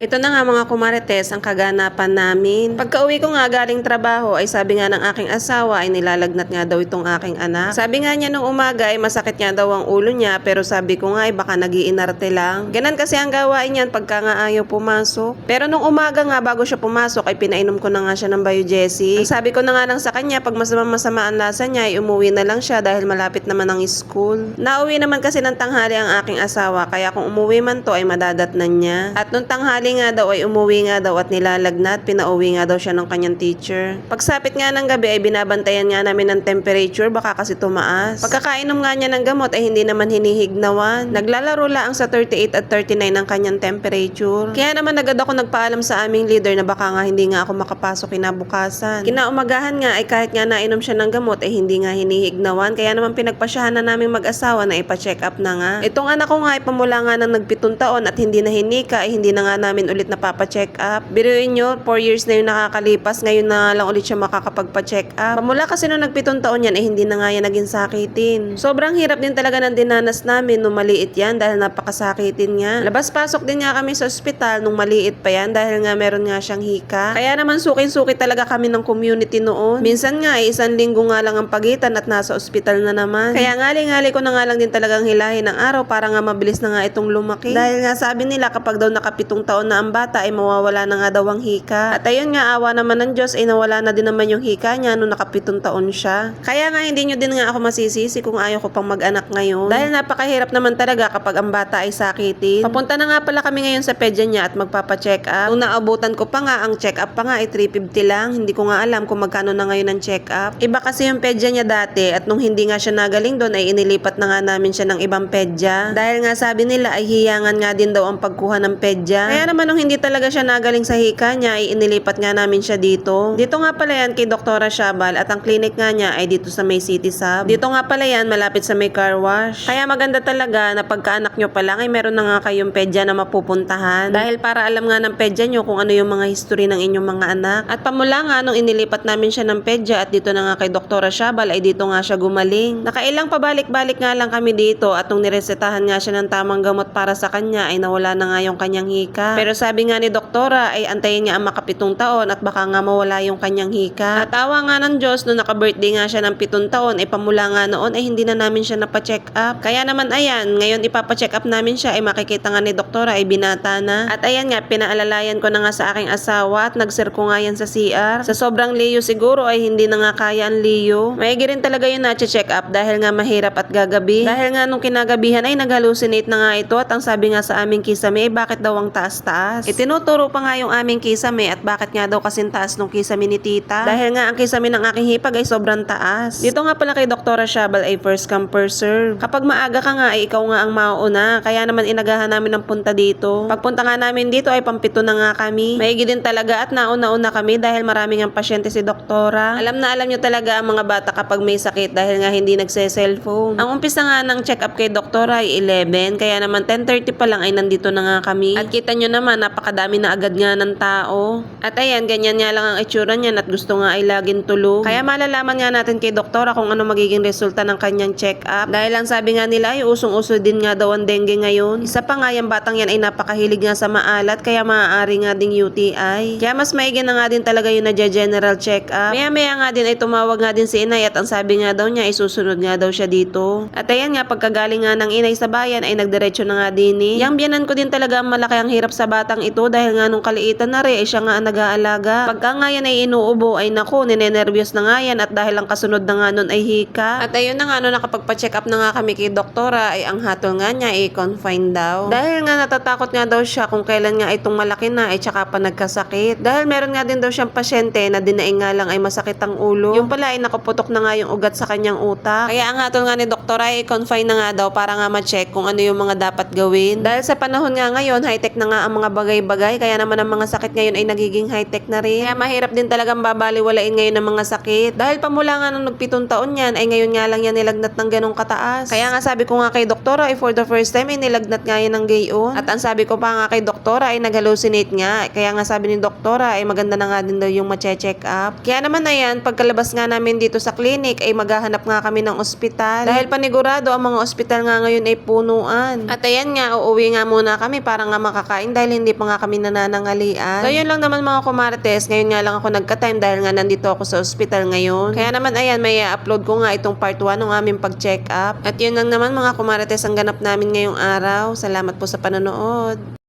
Ito na nga mga kumarites ang kaganapan namin. Pagka uwi ko nga galing trabaho ay sabi nga ng aking asawa ay nilalagnat nga daw itong aking anak. Sabi nga niya nung umaga ay masakit nga daw ang ulo niya pero sabi ko nga ay baka nagiinarte lang. Ganan kasi ang gawain niyan pagka nga ayaw pumasok. Pero nung umaga nga bago siya pumasok ay pinainom ko na nga siya ng Biogesi. Ang sabi ko na nga lang sa kanya pag masama-masama ang lasa niya ay umuwi na lang siya dahil malapit naman ang school. Nauwi naman kasi ng tanghali ang aking asawa kaya kung umuwi man to ay madadatnan niya. At nung tanghali nga daw ay umuwi nga daw at nilalagnat, pinauwi nga daw siya ng kanyang teacher. Pagsapit nga ng gabi ay binabantayan nga namin ng temperature baka kasi tumaas. Pagkakainom nga niya ng gamot ay hindi naman hinihignawan. Naglalaro lang sa 38 at 39 ang kanyang temperature. Kaya naman agad ako nagpaalam sa aming leader na baka nga hindi nga ako makapasok kinabukasan. Kinaumagahan nga ay kahit nga nainom siya ng gamot ay hindi nga hinihignawan. Kaya naman pinagpasyahan na naming mag-asawa na ipa-check up na nga. Itong anak ko nga ay pamula nga ng nagpitong taon at hindi na hinika ay hindi na nga namin ulit napapa-check up. Biruin nyo, 4 years na yung nakakalipas. Ngayon na lang ulit siya makakapagpa-check up. Pamula kasi nung nagpitong taon yan ay hindi na nga yan naging sakitin. Sobrang hirap din talaga ng dinanas namin nung maliit yan dahil napakasakitin nga. Labas-pasok din nga kami sa ospital nung maliit pa yan dahil nga meron nga siyang hika. Kaya naman sukin-suki talaga kami ng community noon. Minsan nga ay isang linggo nga lang ang pagitan at nasa ospital na naman. Kaya ngali-ngali ko na nga lang din talagang hilahin ng araw para nga mabilis na nga itong lumaki. Dahil nga sabi nila kapag daw nakapitong taon na ang bata ay mawawala na nga daw ang hika. At ayun nga awa naman ng Diyos ay nawala na din naman yung hika niya nung nakapitong taon siya. Kaya nga hindi nyo din nga ako masisisi kung ayaw ko pang mag-anak ngayon. Dahil napakahirap naman talaga kapag ang bata ay sakitin. Papunta na nga pala kami ngayon sa pedya niya at magpapa-check up. Nung naabutan ko pa nga, ang check up pa nga ay 350 lang. Hindi ko nga alam kung magkano na ngayon ang check up. Iba kasi yung pedya niya dati at nung hindi nga siya nagaling doon ay inilipat na nga namin siya ng ibang pedya. Dahil nga sabi nila ay hiyangan nga din daw ang pagkuha ng pedya. Kaya naman nung hindi talaga siya nagaling sa hika niya ay inilipat nga namin siya dito. Dito nga pala yan kay Doktora Shabal at ang clinic nga niya ay dito sa may city sub. Dito nga pala yan malapit sa may car wash. Kaya maganda talaga na pagkaanak nyo pa lang ay meron na nga kayong pedya na mapupuntahan. Dahil para alam nga ng pedya nyo kung ano yung mga history ng inyong mga anak. At pamula nga nung inilipat namin siya ng pedya at dito na nga kay Doktora Shabal ay dito nga siya gumaling. Nakailang pabalik-balik nga lang kami dito at nung niresetahan nga siya ng tamang gamot para sa kanya ay nawala na nga yung kanyang hika. Pero sabi nga ni Doktora ay antayin niya ang makapitong taon at baka nga mawala yung kanyang hika. At awa nga ng Diyos nung naka-birthday nga siya ng pitong taon ay pamula nga noon ay hindi na namin siya napacheck up. Kaya naman ayan, ngayon ipapacheck up namin siya ay makikita nga ni Doktora ay binata na. At ayan nga, pinaalalayan ko na nga sa aking asawa at nagser ko nga yan sa CR. Sa sobrang liyo siguro ay hindi na nga kaya ang liyo. Maigi rin talaga yun na check up dahil nga mahirap at gagabi. Dahil nga nung kinagabihan ay nag-hallucinate na nga ito at ang sabi nga sa aming kisame ay bakit daw ang taas-taas. Itinuturo pa nga yung aming kisame at bakit nga daw kasing taas nung kisame ni tita. Dahil nga ang kisame ng aking hipag ay sobrang taas. Dito nga pala kay Doktora Shabal ay first come first serve. Kapag maaga ka nga ay ikaw nga ang mauuna. Kaya naman inagahan namin ng punta dito. Pagpunta nga namin dito ay pampito na nga kami. Maigi din talaga at nauna-una kami dahil maraming ang pasyente si Doktora. Alam na alam nyo talaga ang mga bata kapag may sakit dahil nga hindi nagse-cellphone. Ang umpisa nga ng check-up kay Doktora ay 11 kaya naman 10.30 pa lang ay nandito na nga kami. At kita nyo naman napakadami na agad nga ng tao. At ayan, ganyan nga lang ang itsura niyan at gusto nga ay laging tulog. Kaya malalaman nga natin kay Doktora kung ano magiging resulta ng kanyang check-up. Dahil lang sabi nga nila ay usong-uso din nga daw ang dengue ngayon. Isa pa nga yung batang yan ay napakahilig nga sa maalat kaya maaari nga ding UTI. Kaya mas maigi na nga din talaga yung nadya-general check-up. Maya-maya nga din ay tumawag nga din si inay at ang sabi nga daw niya ay susunod nga daw siya dito. At ayan nga pagkagaling nga ng inay sa bayan ay nagdiretso na nga din eh. Yang biyanan ko din talaga ang malaki ang hirap sa batang ito dahil nga nung kaliitan na rin ay siya nga ang nag-aalaga. Pagka nga yan ay inuubo ay naku, ninenervyos na nga yan at dahil ang kasunod na nga nun ay hika. At ayun na nga no nakapagpa-check up na nga kami kay doktora ay ang hatol nga niya ay confine daw. Dahil nga natatakot nga daw siya kung kailan nga itong malaki na ay tsaka pa nagkasakit. Dahil meron nga din daw siyang pasyente na dinaing nga lang ay masakit ang ulo. Yung pala ay nakaputok na nga yung ugat sa kanyang utak. Kaya ang hatol nga ni doktora ay confine na nga daw para nga ma-check kung ano yung mga dapat gawin. Dahil sa panahon nga ngayon, high-tech na nga ang mga bagay-bagay. Kaya naman ang mga sakit ngayon ay nagiging high-tech na rin. Kaya mahirap din talagang babaliwalain ngayon ng mga sakit. Dahil pamula nga nung nagpitong taon yan, ay ngayon nga lang yan nilagnat ng ganong kataas. Kaya nga sabi ko nga kay doktora ay for the first time ay nilagnat nga yan ng gayon. At ang sabi ko pa nga kay doktora ay nag-hallucinate nga. Kaya nga sabi ni doktora ay maganda na nga din daw yung ma-check up. Kaya naman na yan, pagkalabas nga namin dito sa clinic ay maghahanap nga kami ng ospital. Dahil panigurado ang mga ospital nga ngayon ay punuan. At ayan nga, uuwi nga muna kami para nga makakain dahil dahil hindi pa nga kami nananangalian. So yun lang naman mga kumarites, ngayon nga lang ako nagka-time dahil nga nandito ako sa ospital ngayon. Kaya naman ayan, may upload ko nga itong part 1 ng aming pag-check up. At yun lang naman mga kumarites ang ganap namin ngayong araw. Salamat po sa panonood.